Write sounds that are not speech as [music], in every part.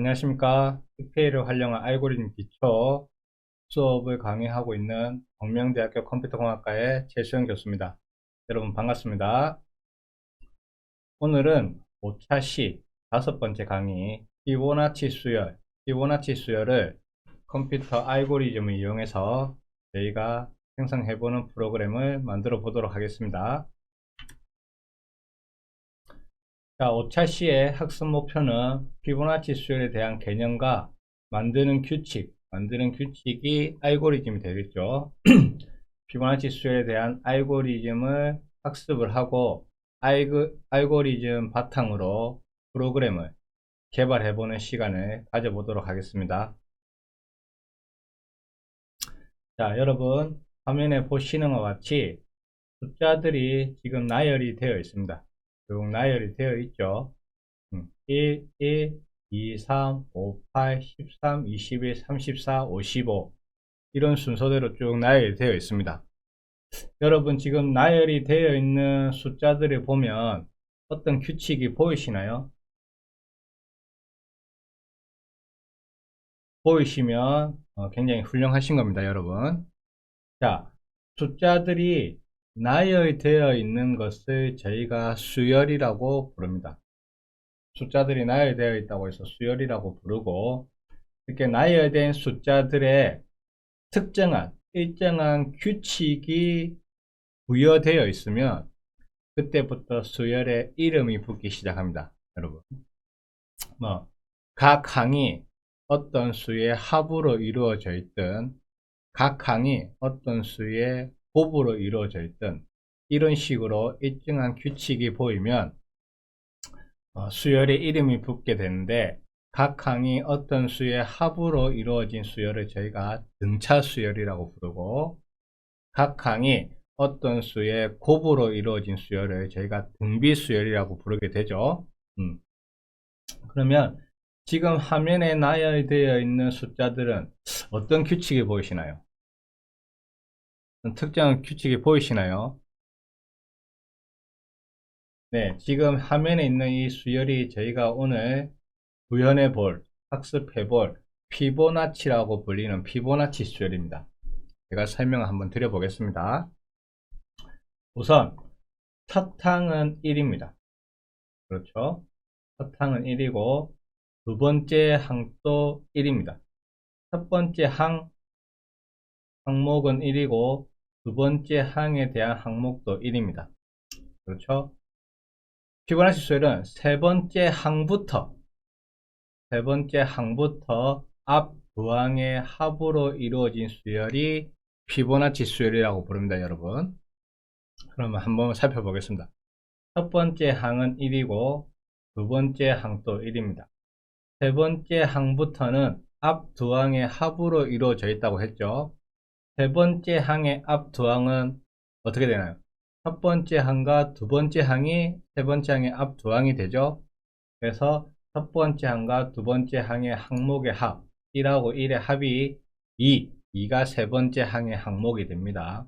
안녕하십니까. 스케일을 활용한 알고리즘 기초 수업을 강의하고 있는 광명대학교 컴퓨터공학과의 최수영 교수입니다. 여러분 반갑습니다. 오늘은 5차 시 다섯 번째 강의 피보나치 수열, 피보나치 수열을 컴퓨터 알고리즘을 이용해서 저희가 생성해보는 프로그램을 만들어 보도록 하겠습니다. 자, 5차 시의 학습 목표는 피보나치 수열에 대한 개념과 만드는 규칙, 만드는 규칙이 알고리즘이 되겠죠. [clears throat] 피보나치 수열에 대한 알고리즘을 학습을 하고 알고, 알고리즘 바탕으로 프로그램을 개발해보는 시간을 가져보도록 하겠습니다. 자, 여러분 화면에 보시는 것 같이 숫자들이 지금 나열이 되어 있습니다. 쭉 나열이 되어 있죠. 1, 1, 2, 3, 5, 8, 13, 21, 34, 55 이런 순서대로 쭉 나열이 되어 있습니다. 여러분 지금 나열이 되어 있는 숫자들을 보면 어떤 규칙이 보이시나요? 보이시면 어, 굉장히 훌륭하신 겁니다 여러분 자 숫자들이 나열되어 있는 것을 저희가 수열이라고 부릅니다. 숫자들이 나열되어 있다고 해서 수열이라고 부르고 이렇게 나열된 숫자들의 특정한 일정한 규칙이 부여되어 있으면 그때부터 수열의 이름이 붙기 시작합니다. 여러분 뭐 각 항이 어떤 수의 합으로 이루어져 있든 각 항이 어떤 수의 곱으로 이루어져 있던 이런 식으로 일정한 규칙이 보이면 어, 수열의 이름이 붙게 되는데 각 항이 어떤 수의 합으로 이루어진 수열을 저희가 등차 수열이라고 부르고 각 항이 어떤 수의 곱으로 이루어진 수열을 저희가 등비 수열이라고 부르게 되죠. 음. 그러면 지금 화면에 나열되어 있는 숫자들은 어떤 규칙이 보이시나요? 특정한 규칙이 보이시나요? 네, 지금 화면에 있는 이 수열이 저희가 오늘 구현해 볼, 학습해 볼 피보나치라고 불리는 피보나치 수열입니다. 제가 설명을 한번 드려보겠습니다. 우선 첫 항은 1입니다. 그렇죠? 첫 항은 1이고 두 번째 항도 1입니다. 첫 번째 항 항목은 1이고 두 번째 항에 대한 항목도 1입니다. 그렇죠? 피보나치 수열은 세 번째 항부터 세 번째 항부터 앞 두 항의 합으로 이루어진 수열이 피보나치 수열이라고 부릅니다, 여러분. 그러면 한번 살펴보겠습니다. 첫 번째 항은 1이고 두 번째 항도 1입니다. 세 번째 항부터는 앞 두 항의 합으로 이루어져 있다고 했죠. 세 번째 항의 앞두 항은 어떻게 되나요? 첫 번째 항과 두 번째 항이 세 번째 항의 앞두 항이 되죠. 그래서 첫 번째 항과 두 번째 항의 항목의 합 1하고 1의 합이 2, 2가 세 번째 항의 항목이 됩니다.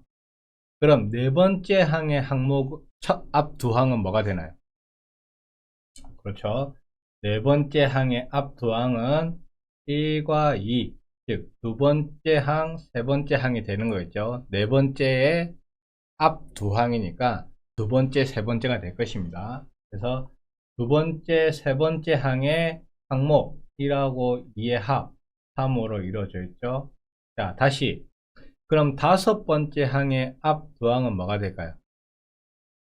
그럼 네 번째 항의 항목 첫 앞 두 항은 뭐가 되나요? 그렇죠. 네 번째 항의 앞 두 항은 1과 2, 즉, 두 번째 항, 세 번째 항이 되는 거겠죠. 네 번째의 앞 두 항이니까 두 번째, 세 번째가 될 것입니다. 그래서 두 번째, 세 번째 항의 항목 1하고 2의 합 3으로 이루어져 있죠. 자, 다시. 그럼 다섯 번째 항의 앞 두 항은 뭐가 될까요?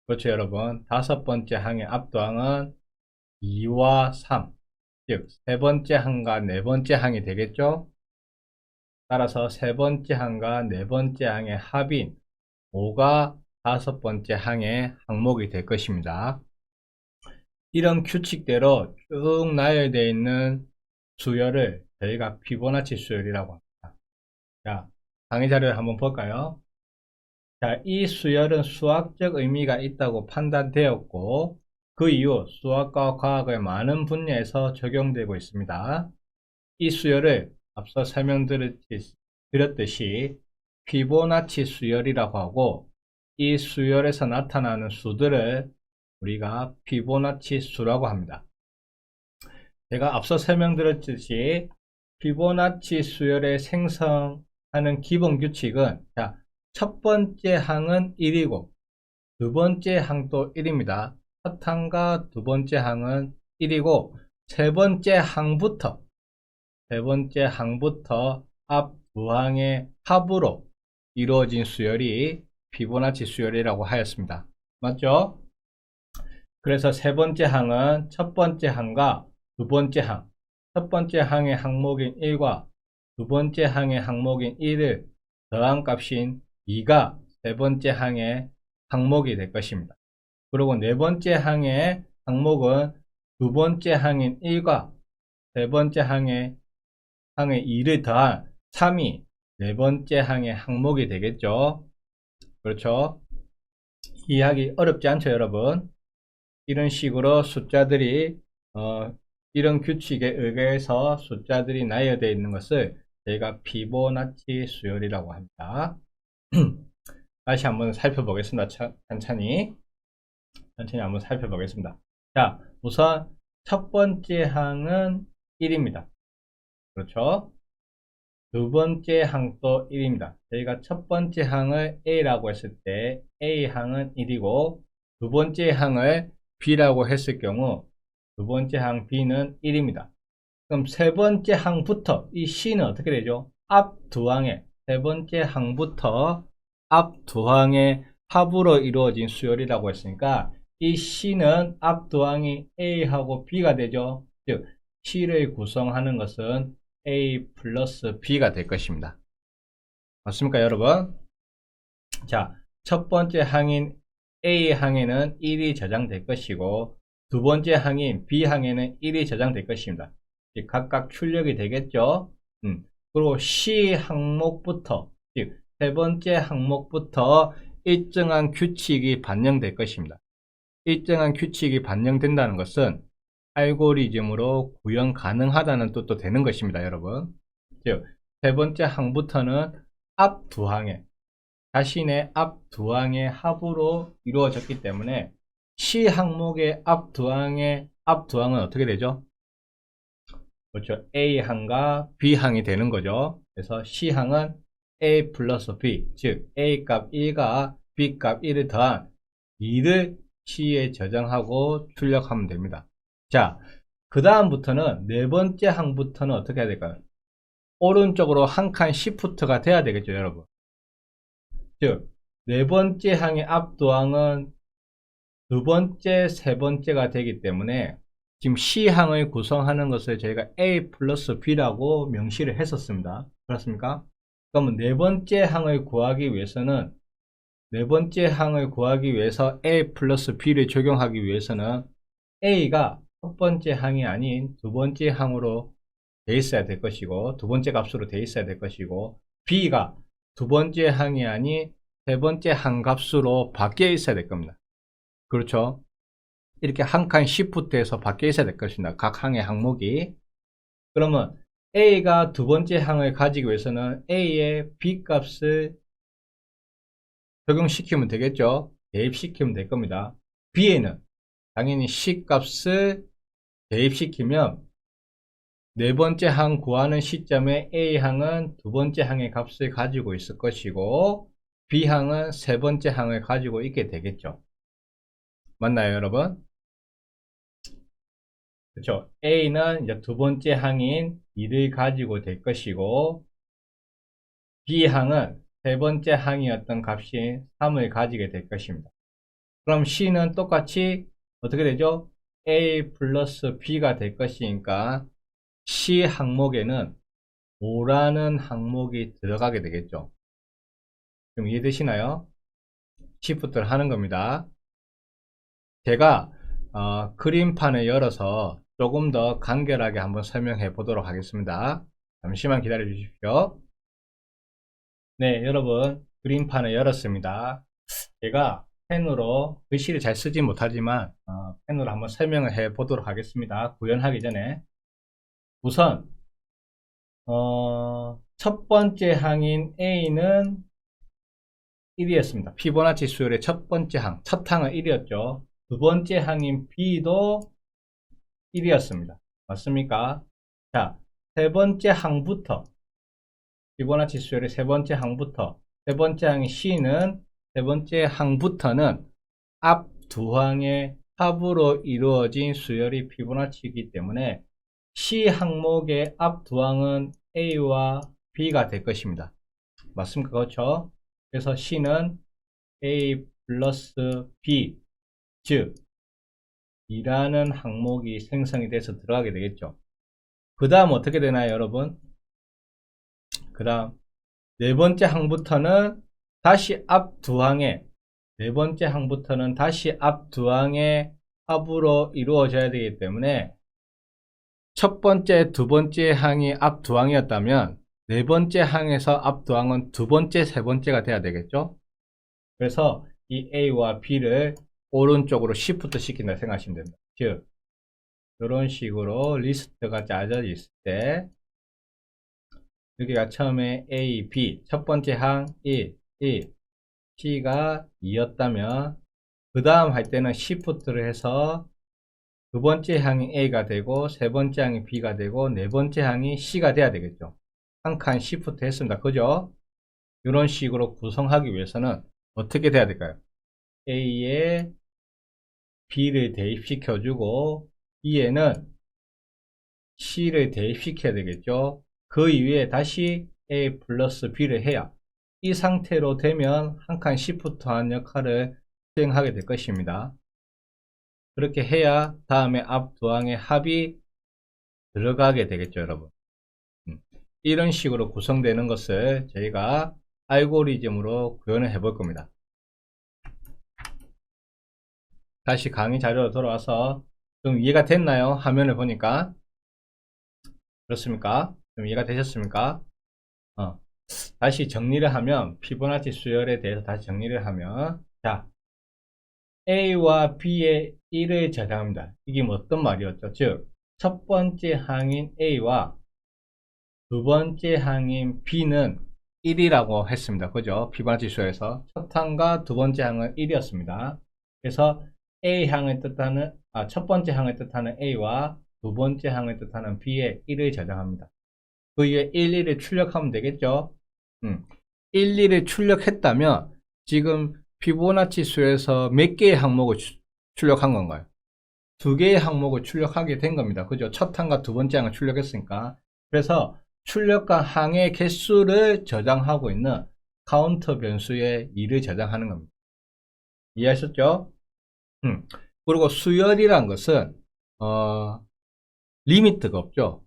그렇죠, 여러분. 다섯 번째 항의 앞 두 항은 2와 3. 즉, 세 번째 항과 네 번째 항이 되겠죠? 따라서 세 번째 항과 네 번째 항의 합인 5가 다섯 번째 항의 항목이 될 것입니다. 이런 규칙대로 쭉 나열되어 있는 수열을 저희가 피보나치 수열이라고 합니다. 자, 강의 자료를 한번 볼까요? 자, 이 수열은 수학적 의미가 있다고 판단되었고 그 이후 수학과 과학의 많은 분야에서 적용되고 있습니다. 이 수열을 앞서 설명드렸듯이 피보나치 수열이라고 하고 이 수열에서 나타나는 수들을 우리가 피보나치 수라고 합니다. 제가 앞서 설명드렸듯이 피보나치 수열의 생성하는 기본 규칙은 자, 첫 번째 항은 1이고 두 번째 항도 1입니다. 첫 항과 두 번째 항은 1이고 세 번째 항부터 세 번째 항부터 앞두 항의 합으로 이루어진 수열이 피보나치 수열이라고 하였습니다. 맞죠? 그래서 세 번째 항은 첫 번째 항과 두 번째 항, 첫 번째 항의 항목인 1과 두 번째 항의 항목인 1을 더한 값인 2가 세 번째 항의 항목이 될 것입니다. 그리고 네 번째 항의 항목은 두 번째 항인 1과 세 번째 항의 항의 2를 더한 3이 네 번째 항의 항목이 되겠죠. 그렇죠. 이해하기 어렵지 않죠, 여러분? 이런 식으로 숫자들이 어, 이런 규칙에 의해서 숫자들이 나열되어 있는 것을 저희가 피보나치 수열이라고 합니다. [clears throat] 다시 한번 살펴보겠습니다. 차- 천천히 천천히 한번 살펴보겠습니다. 자, 우선 첫 번째 항은 1입니다. 그렇죠? 두 번째 항도 1입니다. 저희가 첫 번째 항을 A라고 했을 때 A 항은 1이고 두 번째 항을 B라고 했을 경우 두 번째 항 B는 1입니다. 그럼 세 번째 항부터 이 C는 어떻게 되죠? 앞 두 항의 세 번째 항부터 앞 두 항의 합으로 이루어진 수열이라고 했으니까 이 C는 앞 두 항이 A하고 B가 되죠. 즉 C를 구성하는 것은 A 플러스 B가 될 것입니다. 맞습니까, 여러분? 자, 첫 번째 항인 A 항에는 1이 저장될 것이고, 두 번째 항인 B 항에는 1이 저장될 것입니다. 즉, 각각 출력이 되겠죠? 음, 그리고 C 항목부터, 즉, 세 번째 항목부터 일정한 규칙이 반영될 것입니다. 일정한 규칙이 반영된다는 것은 알고리즘으로 구현 가능하다는 뜻도 되는 것입니다, 여러분. 즉, 세 번째 항부터는 앞 두 항의 자신의 앞 두 항의 합으로 이루어졌기 때문에 C 항목의 앞 두 항의 앞 두 항은 어떻게 되죠? 그렇죠. A 항과 B 항이 되는 거죠. 그래서 C 항은 A 플러스 B, 즉 A 값 1과 B 값 1을 더한 2를 C에 저장하고 출력하면 됩니다. 자, 그 다음부터는 네 번째 항부터는 어떻게 해야 될까요? 오른쪽으로 한 칸 시프트가 돼야 되겠죠, 여러분. 즉, 네 번째 항의 앞도항은 두 번째, 세 번째가 되기 때문에 지금 C항을 구성하는 것을 저희가 A 플러스 B라고 명시를 했었습니다. 그렇습니까? 그러면 네 번째 항을 구하기 위해서는 네 번째 항을 구하기 위해서 A 플러스 B를 적용하기 위해서는 A가 첫 번째 항이 아닌 두 번째 항으로 돼 있어야 될 것이고 두 번째 값으로 돼 있어야 될 것이고 B가 두 번째 항이 아닌 세 번째 항 값으로 바뀌어 있어야 될 겁니다. 그렇죠? 이렇게 한 칸 시프트에서 바뀌어 있어야 될 것입니다. 각 항의 항목이. 그러면 A가 두 번째 항을 가지기 위해서는 A의 B 값을 적용시키면 되겠죠? 대입시키면 될 겁니다. B에는 당연히 C 값을 대입시키면 네 번째 항 구하는 시점에 A 항은 두 번째 항의 값을 가지고 있을 것이고 B 항은 세 번째 항을 가지고 있게 되겠죠. 맞나요, 여러분? 그렇죠. A는 이제 두 번째 항인 2를 가지고 될 것이고 B 항은 세 번째 항이었던 값인 3을 가지게 될 것입니다. 그럼 C는 똑같이 어떻게 되죠? A 플러스 B가 될 것이니까 C 항목에는 5라는 항목이 들어가게 되겠죠. 좀 이해되시나요? 시프트를 하는 겁니다. 제가 어, 그림판을 열어서 조금 더 간결하게 한번 설명해 보도록 하겠습니다. 잠시만 기다려 주십시오. 네, 여러분 그림판을 열었습니다. 제가 펜으로 글씨를 잘 쓰지 못하지만 어, 펜으로 한번 설명을 해 보도록 하겠습니다. 구현하기 전에 우선 어, 첫 번째 항인 A는 1이었습니다. 피보나치 수열의 첫 번째 항, 첫 항은 1이었죠. 두 번째 항인 B도 1이었습니다. 맞습니까? 자, 세 번째 항부터 피보나치 수열의 세 번째 항부터 세 번째 항이 C는 세 번째 항부터는 앞 두 항의 합으로 이루어진 수열이 피보나치이기 때문에 C 항목의 앞 두 항은 A와 B가 될 것입니다. 맞습니까? 그렇죠? 그래서 C는 A 플러스 B 즉 이라는 항목이 생성이 돼서 들어가게 되겠죠. 그 다음 어떻게 되나요, 여러분? 그 다음 네 번째 항부터는 다시 앞 두 항에 네 번째 항부터는 다시 앞 두 항의 합으로 이루어져야 되기 때문에 첫 번째, 두 번째 항이 앞 두 항이었다면 네 번째 항에서 앞 두 항은 두 번째, 세 번째가 돼야 되겠죠. 그래서 이 A와 B를 오른쪽으로 시프트 시킨다 생각하시면 됩니다. 즉, 이런 식으로 리스트가 짜져 있을 때 여기가 처음에 A, B 첫 번째 항 1, 1, C가 2였다면 그 다음 할 때는 시프트를 해서 두 번째 항이 A가 되고 세 번째 항이 B가 되고 네 번째 항이 C가 돼야 되겠죠. 한 칸 시프트 했습니다. 그죠? 이런 식으로 구성하기 위해서는 어떻게 돼야 될까요? A에 B를 대입시켜주고 B에는 C를 대입시켜야 되겠죠. 그 이후에 다시 A 플러스 B를 해야 이 상태로 되면 한 칸 시프트한 역할을 수행하게 될 것입니다. 그렇게 해야 다음에 앞두 항의 합이 들어가게 되겠죠, 여러분. 음, 이런 식으로 구성되는 것을 저희가 알고리즘으로 구현을 해 볼 겁니다. 다시 강의 자료로 돌아와서 좀 이해가 됐나요? 화면을 보니까 그렇습니까? 좀 이해가 되셨습니까? 어. 다시 정리를 하면 피보나치 수열에 대해서 다시 정리를 하면 자 A와 B의 1을 저장합니다. 이게 뭐 어떤 말이었죠? 즉, 첫 번째 항인 A와 두 번째 항인 B는 1이라고 했습니다. 그죠? 피보나치 수열에서 첫 항과 두 번째 항은 1이었습니다. 그래서 A 항을 뜻하는 아, 첫 번째 항을 뜻하는 A와 두 번째 항을 뜻하는 B의 1을 저장합니다. 그 위에 1, 1을 출력하면 되겠죠? 음. 1, 2를 출력했다면 지금 피보나치 수에서 몇 개의 항목을 주- 출력한 건가요? 두 개의 항목을 출력하게 된 겁니다. 그죠? 첫 항과 두 번째 항을 출력했으니까. 그래서 출력한 항의 개수를 저장하고 있는 카운터 변수의 2를 저장하는 겁니다. 이해하셨죠? 음. 그리고 수열이란 것은 어, 리미트가 없죠.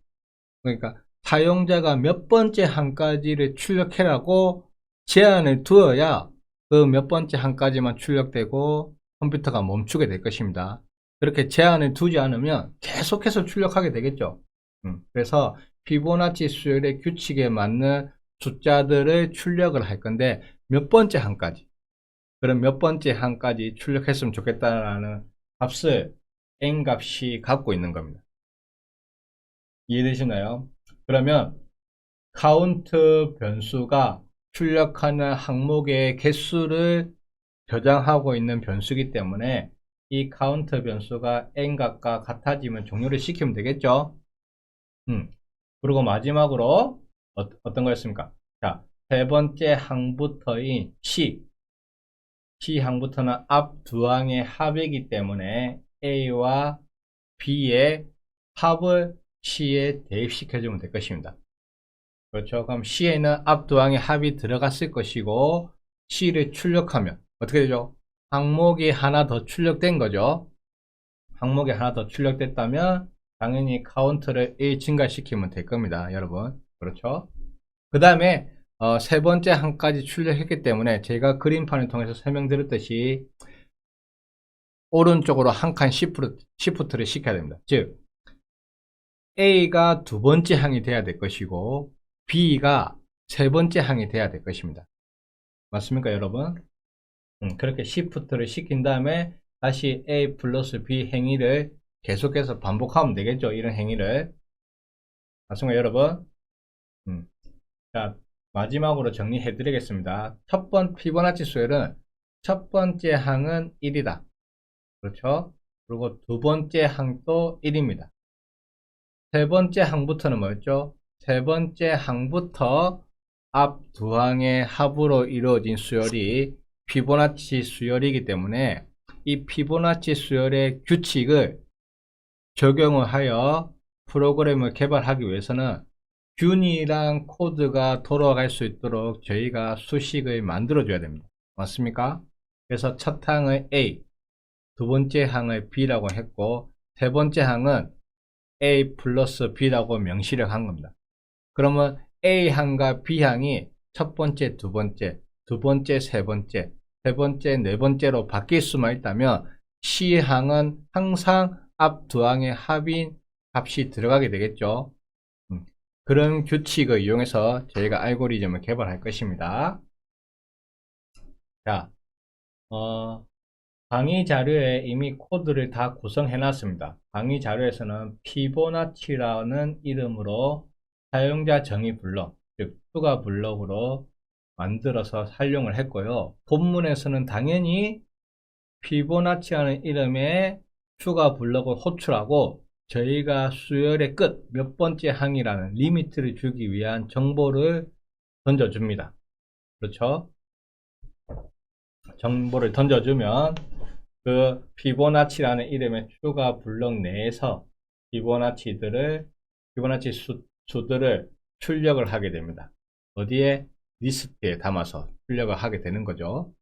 그러니까 사용자가 몇 번째 항까지를 출력해라고 제한을 두어야 그 몇 번째 항까지만 출력되고 컴퓨터가 멈추게 될 것입니다. 그렇게 제한을 두지 않으면 계속해서 출력하게 되겠죠. 음, 그래서 피보나치 수열의 규칙에 맞는 숫자들을 출력을 할 건데 몇 번째 항까지 그럼 몇 번째 항까지 출력했으면 좋겠다라는 값을 n 값이 갖고 있는 겁니다. 이해되시나요? 그러면 카운트 변수가 출력하는 항목의 개수를 저장하고 있는 변수이기 때문에 이 카운트 변수가 n값과 같아지면 종료를 시키면 되겠죠. 음. 그리고 마지막으로 어, 떤 거였습니까? 자, 세 번째 항부터인 C. C 항부터는 앞 두 항의 합이기 때문에 A와 B의 합을 C에 대입시켜주면 될 것입니다. 그렇죠. 그럼 C에는 앞두 항의 합이 들어갔을 것이고 C를 출력하면 어떻게 되죠? 항목이 하나 더 출력된 거죠. 항목이 하나 더 출력됐다면 당연히 카운트를 1 증가시키면 될 겁니다. 여러분. 그렇죠. 그 다음에 어, 세 번째 항까지 출력했기 때문에 제가 그림판을 통해서 설명드렸듯이 오른쪽으로 한 칸 시프트, 시프트를 시켜야 됩니다. 즉 A가 두 번째 항이 돼야 될 것이고 B가 세 번째 항이 돼야 될 것입니다. 맞습니까 여러분? 음, 그렇게 시프트를 시킨 다음에 다시 A 플러스 B 행위를 계속해서 반복하면 되겠죠. 이런 행위를. 맞습니까 여러분? 음. 자 마지막으로 정리해 드리겠습니다. 첫 번 피보나치 수열은 첫 번째 항은 1이다. 그렇죠? 그리고 두 번째 항도 1입니다. 세 번째 항부터는 뭐였죠? 세 번째 항부터 앞 두 항의 합으로 이루어진 수열이 피보나치 수열이기 때문에 이 피보나치 수열의 규칙을 적용을 하여 프로그램을 개발하기 위해서는 균이랑 코드가 돌아갈 수 있도록 저희가 수식을 만들어 줘야 됩니다. 맞습니까? 그래서 첫 항을 A, 두 번째 항을 B라고 했고 세 번째 항은 A 플러스 B라고 명시를 한 겁니다. 그러면 A항과 B항이 첫 번째, 두 번째, 두 번째, 세 번째, 세 번째, 네 번째로 바뀔 수만 있다면 C항은 항상 앞 두 항의 합인 값이 들어가게 되겠죠. 음, 그런 규칙을 이용해서 저희가 알고리즘을 개발할 것입니다. 자, 어, 강의 자료에 이미 코드를 다 구성해 놨습니다. 강의 자료에서는 피보나치라는 이름으로 사용자 정의 블럭, 즉 추가 블럭으로 만들어서 활용을 했고요. 본문에서는 당연히 피보나치라는 이름의 추가 블럭을 호출하고 저희가 수열의 끝 몇 번째 항이라는 리미트를 주기 위한 정보를 던져줍니다. 그렇죠? 정보를 던져주면 그 피보나치라는 이름의 추가 블럭 내에서 피보나치들을 피보나치 수, 수들을 출력을 하게 됩니다. 어디에 리스트에 담아서 출력을 하게 되는 거죠.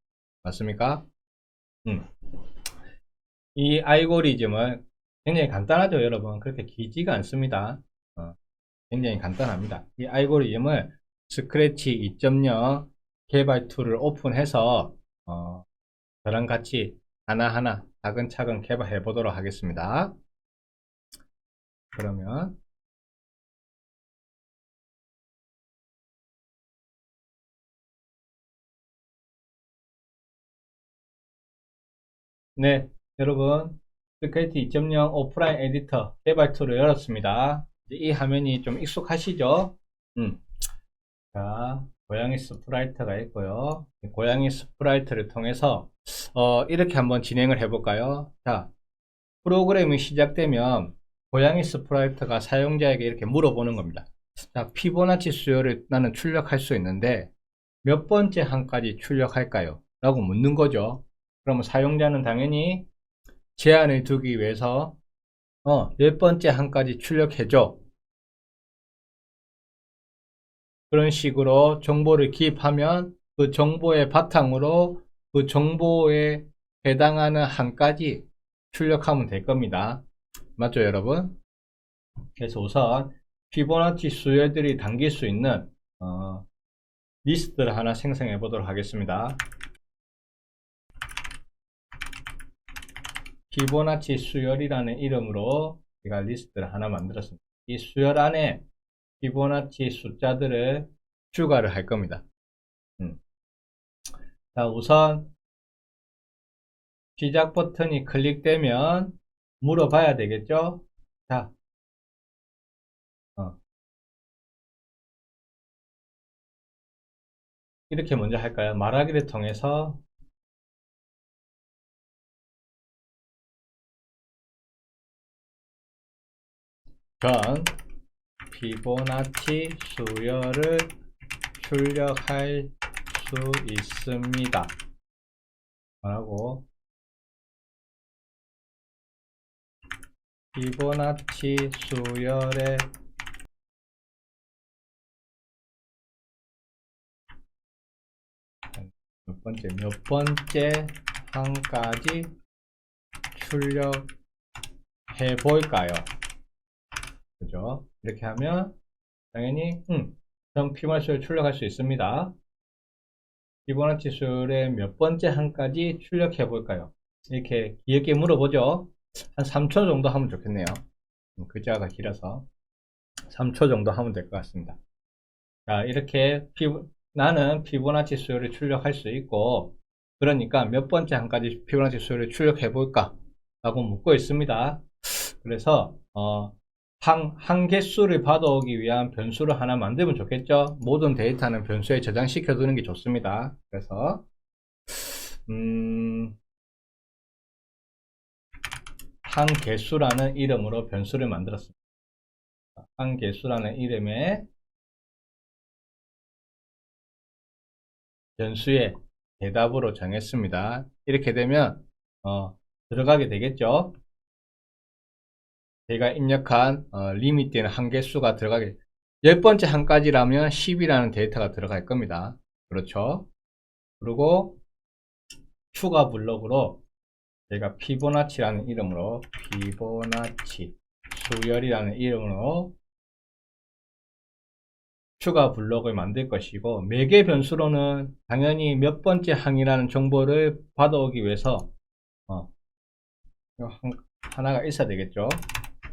맞습니까? 음. 이 알고리즘은 굉장히 간단하죠, 여러분. 그렇게 길지가 않습니다. 어, 굉장히 간단합니다. 이 알고리즘을 스크래치 2.0 개발 툴을 오픈해서 어, 저랑 같이 하나하나 차근차근 개발해 보도록 하겠습니다. 그러면 네, 여러분 스크래치 2.0 오프라인 에디터 개발 툴을 열었습니다. 이 화면이 좀 익숙하시죠? 음. 자, 고양이 스프라이트가 있고요. 고양이 스프라이트를 통해서 어, 이렇게 한번 진행을 해볼까요? 자, 프로그램이 시작되면 고양이 스프라이트가 사용자에게 이렇게 물어보는 겁니다. 자, 피보나치 수요를 나는 출력할 수 있는데 몇 번째 항까지 출력할까요? 라고 묻는 거죠. 그러면 사용자는 당연히 제한을 두기 위해서 어, 몇 번째 항까지 출력해줘. 그런 식으로 정보를 기입하면 그 정보의 바탕으로 그 정보에 해당하는 항까지 출력하면 될 겁니다. 맞죠, 여러분? 그래서 우선 피보나치 수열들이 담길 수 있는 어, 리스트를 하나 생성해 보도록 하겠습니다. 피보나치 수열이라는 이름으로 제가 리스트를 하나 만들었습니다. 이 수열 안에 피보나치 숫자들을 추가를 할 겁니다. 음. 자, 우선 시작 버튼이 클릭되면 물어봐야 되겠죠? 자, 어. 이렇게 먼저 할까요? 말하기를 통해서 전 피보나치 수열을 출력할 수 있습니다. 라고 피보나치 수열의 몇 번째 몇 번째 항까지 출력해 볼까요? 그죠? 이렇게 하면 당연히 음, 전 피보나치를 출력할 수 있습니다. 피보나치 수열의 몇 번째 항까지 출력해 볼까요? 이렇게 귀엽게 물어보죠. 한 3초 정도 하면 좋겠네요. 음, 글자가 길어서 3초 정도 하면 될 것 같습니다. 자, 이렇게 피, 나는 피보나치 수열을 출력할 수 있고 그러니까 몇 번째 항까지 피보나치 수열을 출력해 볼까? 라고 묻고 있습니다. 그래서 어, 한, 한 개수를 받아오기 위한 변수를 하나 만들면 좋겠죠? 모든 데이터는 변수에 저장시켜 두는 게 좋습니다. 그래서, 음, 한 개수라는 이름으로 변수를 만들었습니다. 한개수라는 이름의 변수의 대답으로 정했습니다. 이렇게 되면 어, 들어가게 되겠죠. 제가 입력한 어, 리밋되는 한개수가 들어가게 열 번째 한까지라면 10이라는 데이터가 들어갈 겁니다. 그렇죠. 그리고 추가 블록으로 제가 피보나치라는 이름으로 피보나치 수열이라는 이름으로 추가 블록을 만들 것이고 매개 변수로는 당연히 몇 번째 항이라는 정보를 받아오기 위해서 어, 한, 하나가 있어야 되겠죠.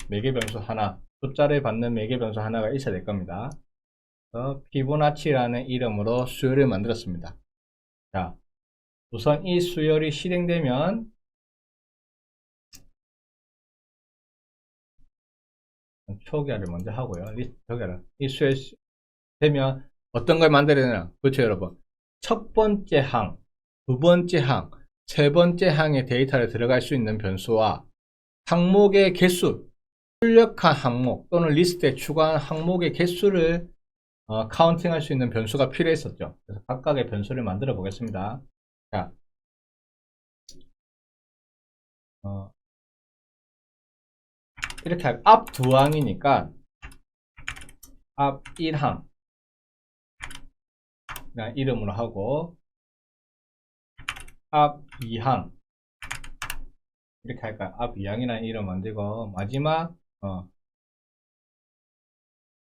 매개 변수 하나, 숫자를 받는 매개 변수 하나가 있어야 될 겁니다. 피보나치라는 이름으로 수열을 만들었습니다. 자, 우선 이 수열이 실행되면 초기화를 먼저 하고요. 초기화를. 이 수열 되면 어떤 걸 만들어야 되나? 그렇죠, 여러분. 첫 번째 항, 두 번째 항, 세 번째 항에 데이터를 들어갈 수 있는 변수와 항목의 개수, 출력한 항목 또는 리스트에 추가한 항목의 개수를 어, 카운팅할 수 있는 변수가 필요했었죠. 그래서 각각의 변수를 만들어 보겠습니다. 자, 어, 이렇게 앞두 항이니까 앞 1항 그냥 이름으로 하고 앞 2항 이렇게 할까요? 앞 2항이라는 이름 만들고 마지막 어,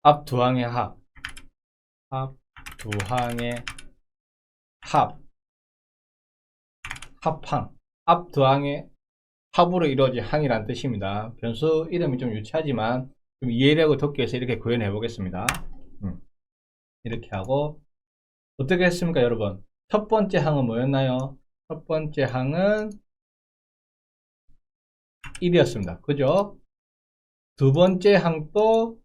앞 두 항의 합, 앞 두 항의 합, 합항, 앞 두 항의 합으로 이루어진 항이라는 뜻입니다. 변수 이름이 좀 유치하지만 좀 이해력을 돋기 위해서 이렇게 구현해 보겠습니다. 음, 이렇게 하고 어떻게 했습니까, 여러분? 첫 번째 항은 뭐였나요? 첫 번째 항은 1이었습니다. 그죠? 두 번째 항도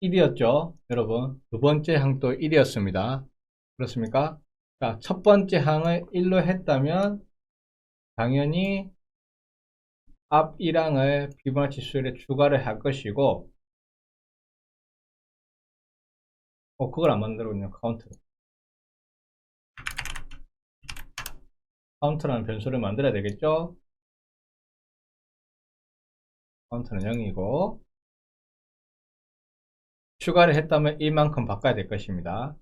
1이었죠. 여러분. 두 번째 항도 1이었습니다. 그렇습니까? 자, 첫 번째 항을 1로 했다면 당연히 앞 1항을 피보나치 수열에 추가를 할 것이고 어, 그걸 안 만들었군요. 카운트. 카운트라는 변수를 만들어야 되겠죠? 카운트는 0이고 추가를 했다면 1만큼 바꿔야 될 것입니다.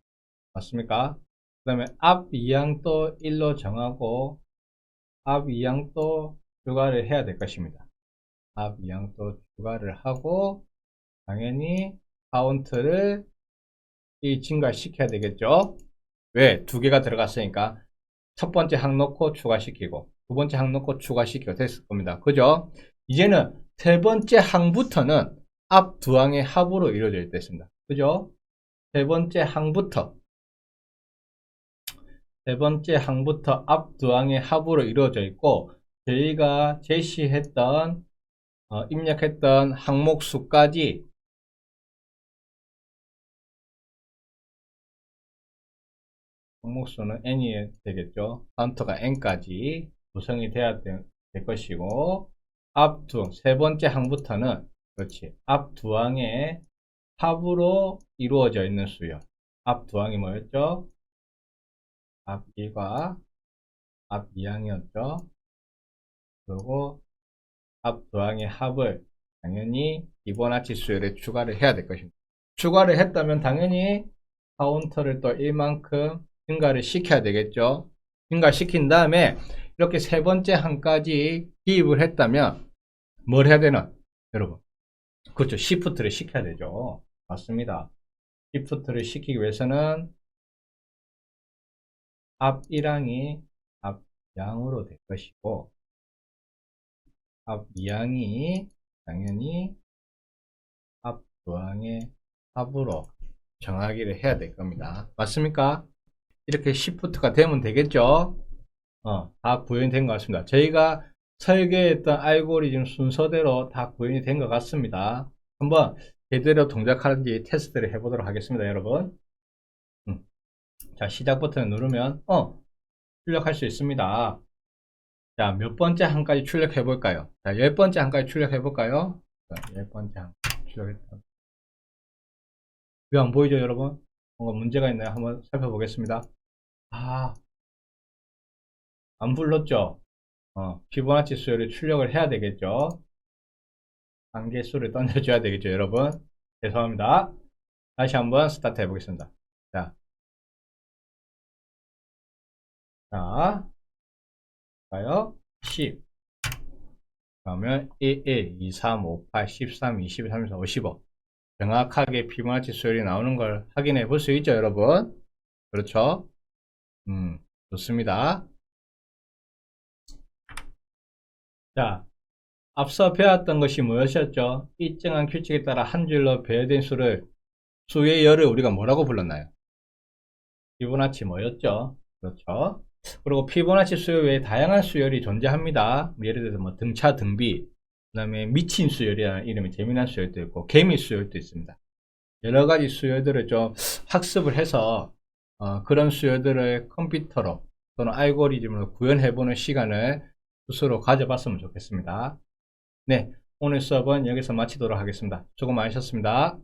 맞습니까? 그 다음에 앞 2항도 1로 정하고 앞 2항도 추가를 해야 될 것입니다. 앞 2항도 추가를 하고 당연히 카운트를 이 증가시켜야 되겠죠? 왜? 두 개가 들어갔으니까 첫 번째 항 넣고 추가시키고 두 번째 항 넣고 추가시키고 됐을 겁니다. 그죠? 이제는 세 번째 항부터는 앞 두 항의 합으로 이루어져 있습니다. 그죠? 세 번째 항부터 세 번째 항부터 앞 두 항의 합으로 이루어져 있고 저희가 제시했던 어, 입력했던 항목 수까지 항목 수는 n이 되겠죠. 카운터가 n까지 구성이 돼야 될 것이고 앞 두, 세 번째 항부터는 그렇지. 앞두 항의 합으로 이루어져 있는 수요. 앞두 항이 뭐였죠? 앞 1과 앞 2항이었죠. 그리고 앞 두 항의 합을 당연히 기본아치 수열에 추가를 해야 될 것입니다. 추가를 했다면 당연히 카운터를 또 1만큼 증가를 시켜야 되겠죠. 증가시킨 다음에 이렇게 세 번째 항까지 기입을 했다면 뭘 해야 되나? 여러분. 그렇죠. 시프트를 시켜야 되죠. 맞습니다. 시프트를 시키기 위해서는 앞 1항이 앞 2항으로 될 것이고 앞 2항이 당연히 앞 2항의 합으로 정하기를 해야 될 겁니다. 맞습니까? 이렇게 시프트가 되면 되겠죠? 어, 다 구현이 된것 같습니다. 저희가 설계했던 알고리즘 순서대로 다 구현이 된 것 같습니다. 한번 제대로 동작하는지 테스트를 해보도록 하겠습니다, 여러분. 음. 자, 시작 버튼을 누르면, 어, 출력할 수 있습니다. 자, 몇 번째 한까지 출력해 볼까요? 자, 열 번째 한까지 출력해 볼까요? 자, 열 번째 한 출력했다. 왜 안 보이죠, 여러분? 뭔가 문제가 있나요? 한번 살펴보겠습니다. 아, 안 불렀죠? 어, 피보나치 수열을 출력을 해야 되겠죠? 한개수를 던져줘야 되겠죠, 여러분? 죄송합니다. 다시 한번 스타트 해보겠습니다. 자, 자, 가요. 10. 그러면 1, 1, 2, 3, 5, 8, 13, 20, 34, 55. 정확하게 피보나치 수열이 나오는 걸 확인해 볼 수 있죠, 여러분? 그렇죠? 음, 좋습니다. 자, 앞서 배웠던 것이 무엇이었죠? 일정한 규칙에 따라 한 줄로 배열된 수를 수의 열을 우리가 뭐라고 불렀나요? 피보나치 뭐였죠? 그렇죠. 그리고 피보나치 수열 외에 다양한 수열이 존재합니다. 예를 들어서 뭐 등차 등비, 그 다음에 미친 수열이라는 이름이 재미난 수열도 있고 개미 수열도 있습니다. 여러 가지 수열들을 좀 학습을 해서 어, 그런 수열들을 컴퓨터로 또는 알고리즘으로 구현해보는 시간을 스스로 가져봤으면 좋겠습니다. 네, 오늘 수업은 여기서 마치도록 하겠습니다. 수고 많으셨습니다.